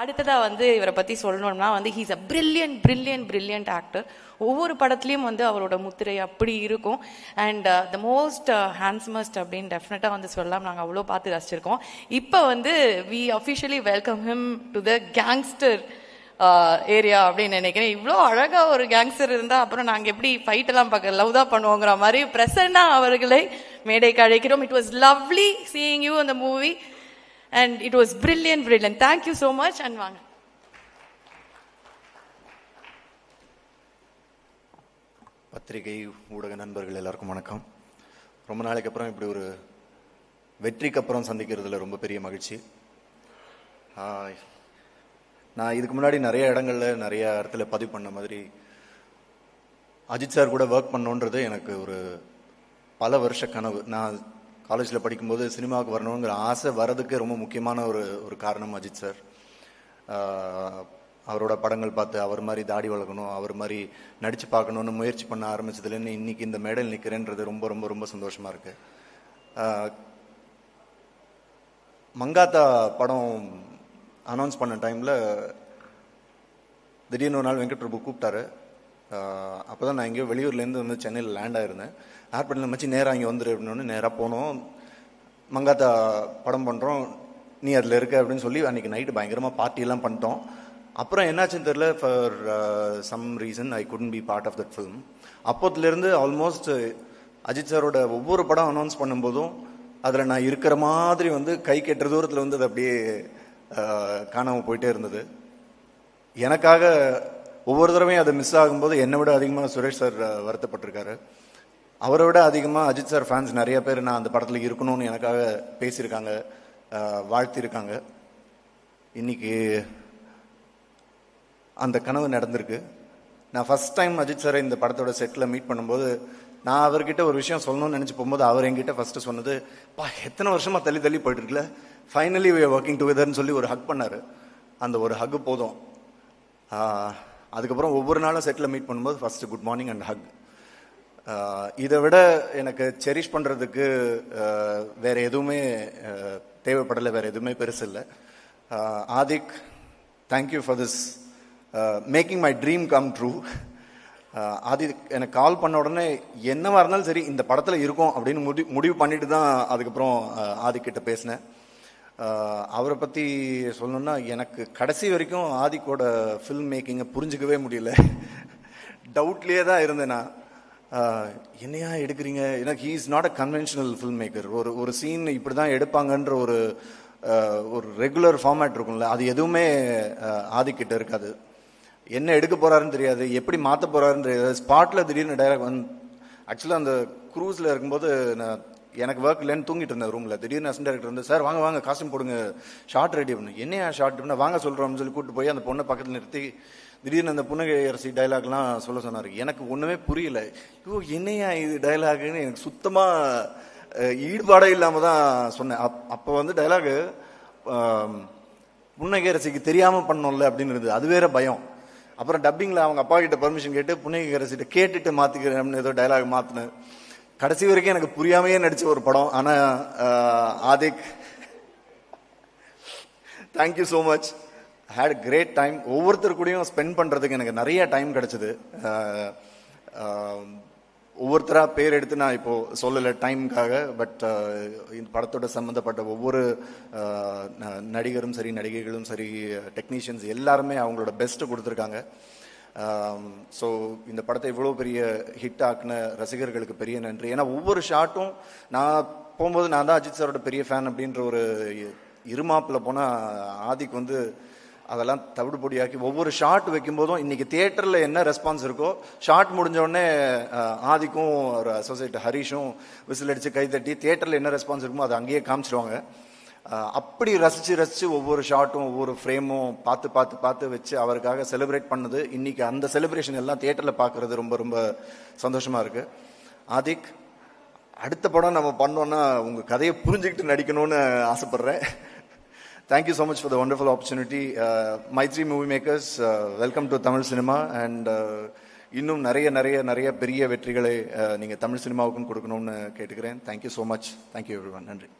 அடுத்ததாக வந்து இவரை பற்றி சொல்லணும்னா வந்து he's a brilliant brilliant brilliant actor ஒவ்வொரு படத்துலேயும் வந்து அவரோட முத்திரை அப்படி இருக்கும். அண்ட் த மோஸ்ட் ஹேண்ட்ஸ்மஸ்ட் அப்படின்னு டெஃபினட்டாக வந்து சொல்லலாம். நாங்கள் அவ்வளோ பார்த்து ரசிச்சிருக்கோம். இப்போ வந்து we officially welcome him to the gangster area அப்படின்னு நினைக்கிறேன். இவ்வளோ அழகாக ஒரு கேங்ஸ்டர் இருந்தால் அப்புறம் நாங்கள் எப்படி ஃபைட் எல்லாம் பார்க்க லவ் தான் பண்ணுவோங்கிற மாதிரி பிரசன்னா அவர்களை மேடைக்கு அழைக்கிறோம். It was lovely seeing you அந்த movie and it was brilliant brilliant thank you so much and வாங்க பத்திரிகை ஊடக நண்பர்கள் எல்லாருக்கும் வணக்கம். ரொம்ப நாளைக்கு அப்புறம் இப்படி ஒரு வெற்றிக்கு அப்புறம் சந்திக்கிறதுல ரொம்ப பெரிய மகிழ்ச்சி. நான் இதுக்கு முன்னாடி நிறைய இடங்கள்ல நிறைய இடத்துல பதிவு பண்ண மாதிரி அஜித் சார் கூட ஒர்க் பண்ணோன்றது எனக்கு ஒரு பல வருஷ கனவு. நான் காலேஜில் படிக்கும்போது சினிமாவுக்கு வரணுங்கிற ஆசை வரதுக்கு ரொம்ப முக்கியமான ஒரு ஒரு காரணம் அஜித் சார். அவரோட படங்கள் பார்த்து அவர் மாதிரி தாடி வளர்க்கணும் அவர் மாதிரி நடித்து பார்க்கணும்னு முயற்சி பண்ண ஆரம்பித்ததுலேருந்து இன்றைக்கி இந்த மேடையில் நிற்கிறேன்றது ரொம்ப ரொம்ப ரொம்ப சந்தோஷமாக இருக்குது மங்காத்தா படம் அனௌன்ஸ் பண்ண டைமில் திடீர்னு ஒரு நாள் வெங்கட் பிரபு கூப்பிட்டாரு. அப்போ தான் நான் எங்கேயோ வெளியூர்லேருந்து வந்து சென்னையில் லேண்ட் ஆயிருந்தேன். ஏர்போர்ட்டில் மச்சி நேராக இங்கே வந்துரு அப்படின்னு நேராக போனோம். மங்காத்தா படம் பண்ணுறோம் நீ அதில் இருக்க அப்படின்னு சொல்லி அன்றைக்கி நைட்டு பயங்கரமாக பார்ட்டியெல்லாம் பண்ணிட்டோம். அப்புறம் என்னாச்சுன்னு தெரில for some reason I couldn't be part of that film அப்போத்துலேருந்து almost Ajith சாரோட ஒவ்வொரு படம் அனௌன்ஸ் பண்ணும்போதும் அதில் நான் இருக்கிற மாதிரி வந்து கை கெட்டுற தூரத்தில் வந்து அது அப்படியே காணாமல் போயிட்டே இருந்தது. எனக்காக ஒவ்வொரு தடவையும் அது மிஸ் ஆகும்போது என்னை விட அதிகமாக சுரேஷ் சார் வருத்தப்பட்டிருக்காரு. அவரை விட அதிகமாக அஜித் சார் ஃபேன்ஸ் நிறைய பேர் நான் அந்த படத்தில் இருக்கணும்னு எனக்காக பேசியிருக்காங்க வாழ்த்திருக்காங்க இன்னைக்கு அந்த கனவு நடந்திருக்கு. நான் ஃபர்ஸ்ட் டைம் அஜித் சாரை இந்த படத்தோட செட்டில் மீட் பண்ணும்போது நான் அவர்கிட்ட ஒரு விஷயம் சொல்லணும்னு நினச்சி போகும்போது அவர் என்கிட்ட ஃபஸ்ட்டு சொன்னது பா எத்தனை வருஷமாக தள்ளி தள்ளி போயிட்டுருக்குல? ஃபைனலி வி ஒர்க்கிங் டுகெதர்னு சொல்லி ஒரு ஹக் பண்ணார். அந்த ஒரு ஹக்கு போதும். அதுக்கப்புறம் ஒவ்வொரு நாளும் செட்டில் மீட் பண்ணும்போது first good morning and hug இதை விட எனக்கு செரிஷ் பண்ணுறதுக்கு வேறு எதுவுமே தேவைப்படலை வேறு எதுவுமே பெருசு இல்லை. Adhik thank you for this making my dream come true Adhik எனக்கு கால் பண்ண உடனே என்னவா இருந்தாலும் சரி இந்த படத்தில் இருக்கும் அப்படின்னு முடி முடிவு பண்ணிட்டு தான் அதுக்கப்புறம் ஆதிக்கிட்ட பேசினேன். அவரை பற்றி சொல்லணும்னா எனக்கு கடைசி வரைக்கும் ஆதிக்கோட ஃபில்ம் மேக்கிங்கை புரிஞ்சுக்கவே முடியல. டவுட்லேயே தான் இருந்தேன் நான். என்னையா எடுக்கிறீங்க? எனக்கு he is not a conventional film maker ஒரு ஒரு சீன் இப்படி தான் எடுப்பாங்கன்ற ஒரு ஒரு ரெகுலர் ஃபார்மேட் இருக்கும்ல அது எதுவுமே ஆதிக்கிட்ட இருக்காது. என்ன எடுக்க போகிறாருன்னு தெரியாது எப்படி மாற்ற போகிறாருன்னு தெரியாது. ஸ்பாட்டில் திடீர்னு டைரக்ட் வந்து ஆக்சுவலாக அந்த குரூஸில் இருக்கும்போது நான் எனக்கு ஒர்க் இல்லைன்னு தூங்கிட்டு இருந்தேன் ரூம்ல திடீர்னு அசன் டேரக்டர் வந்து சார் வாங்க வாங்க காஸ்டியூம் போடுங்க. ஷார்ட் ரெடி பண்ணு. என்னையா ஷார்ட் பண்ண? வாங்க சொல்றோம்னு சொல்லி கூட்டு போய் அந்த பொண்ணை பக்கத்தில் நிறுத்தி திடீர்னு அந்த புன்னகை அரசி டைலாக்லாம் சொல்ல சொன்னாரு. எனக்கு ஒன்றுமே புரியல. ஐயோ என்னையா இது டைலாகுன்னு எனக்கு சுத்தமாக ஈடுபாடே இல்லாமல் தான் சொன்னேன். அப்- அப்போ வந்து டைலாகு புன்னகை அரசிக்கு தெரியாமல் பண்ணோம்ல அப்படின்னு இருந்தது. அது வேற பயம். அப்புறம் டப்பிங்கில் அவங்க அப்பா கிட்ட பர்மிஷன் கேட்டு புன்னகை அரசிகிட்ட கேட்டுட்டு அப்படின்னு ஏதோ டைலாக் மாற்றினேன் கடைசி வரைக்கும் எனக்கு புரியாமையே நடித்த ஒரு படம். ஆனால் Adhik thank you so much had great time ஒவ்வொருத்தர் கூடயும் ஸ்பெண்ட் பண்ணுறதுக்கு எனக்கு நிறைய டைம் கிடச்சிது. ஒவ்வொருத்தராக பேர் எடுத்து நான் இப்போது சொல்லலை டைமுக்காக பட் இந்த படத்தோட சம்மந்தப்பட்ட ஒவ்வொரு நடிகரும் சரி நடிகைகளும் சரி டெக்னீஷியன்ஸ் எல்லாருமே அவங்களோட பெஸ்ட்டு கொடுத்துருக்காங்க. Um, ஸோ இந்த படத்தை இவ்வளோ பெரிய ஹிட் ஆக்கின ரசிகர்களுக்கு பெரிய நன்றி. ஏன்னா ஒவ்வொரு ஷாட்டும் நான் போகும்போது நான் தான் அஜித் சாரோட பெரிய ஃபேன் அப்படின்ற ஒரு இருமாப்பில் போனால் ஆதிக்கு வந்து அதெல்லாம் தவிடு பொடியாக்கி ஒவ்வொரு ஷாட் வைக்கும்போதும் இன்னைக்கு தியேட்டரில் என்ன ரெஸ்பான்ஸ் இருக்கோ ஷாட் முடிஞ்சோடனே uh, ஆதிக்கும் ஒரு அசோசியேட் ஹரிஷும் விசில் அடிச்சு கை தட்டி தியேட்டரில் என்ன ரெஸ்பான்ஸ் இருக்குமோ அதை அங்கேயே காமிச்சிடுவாங்க அப்படி ரசித்து ரசித்து ஒவ்வொரு ஷாட்டும் ஒவ்வொரு ஃப்ரேமும் பார்த்து பார்த்து பார்த்து வச்சு அவருக்காக செலிப்ரேட் பண்ணது. இன்றைக்கி அந்த செலிப்ரேஷன் எல்லாம் தியேட்டரில் பார்க்குறது ரொம்ப ரொம்ப சந்தோஷமாக இருக்குது ஆதிக் அடுத்த படம் நம்ம பண்ணோன்னா உங்கள் கதையை புரிஞ்சுக்கிட்டு நடிக்கணும்னு ஆசைப்பட்றேன். Thank you so much for the wonderful opportunity Mythri movie makers welcome to Tamil cinema and இன்னும் நிறைய நிறைய நிறைய பெரிய வெற்றிகளை நீங்கள் தமிழ் சினிமாவுக்கும் கொடுக்கணும்னு கேட்டுக்கிறேன். Thank you so much thank you every நன்றி.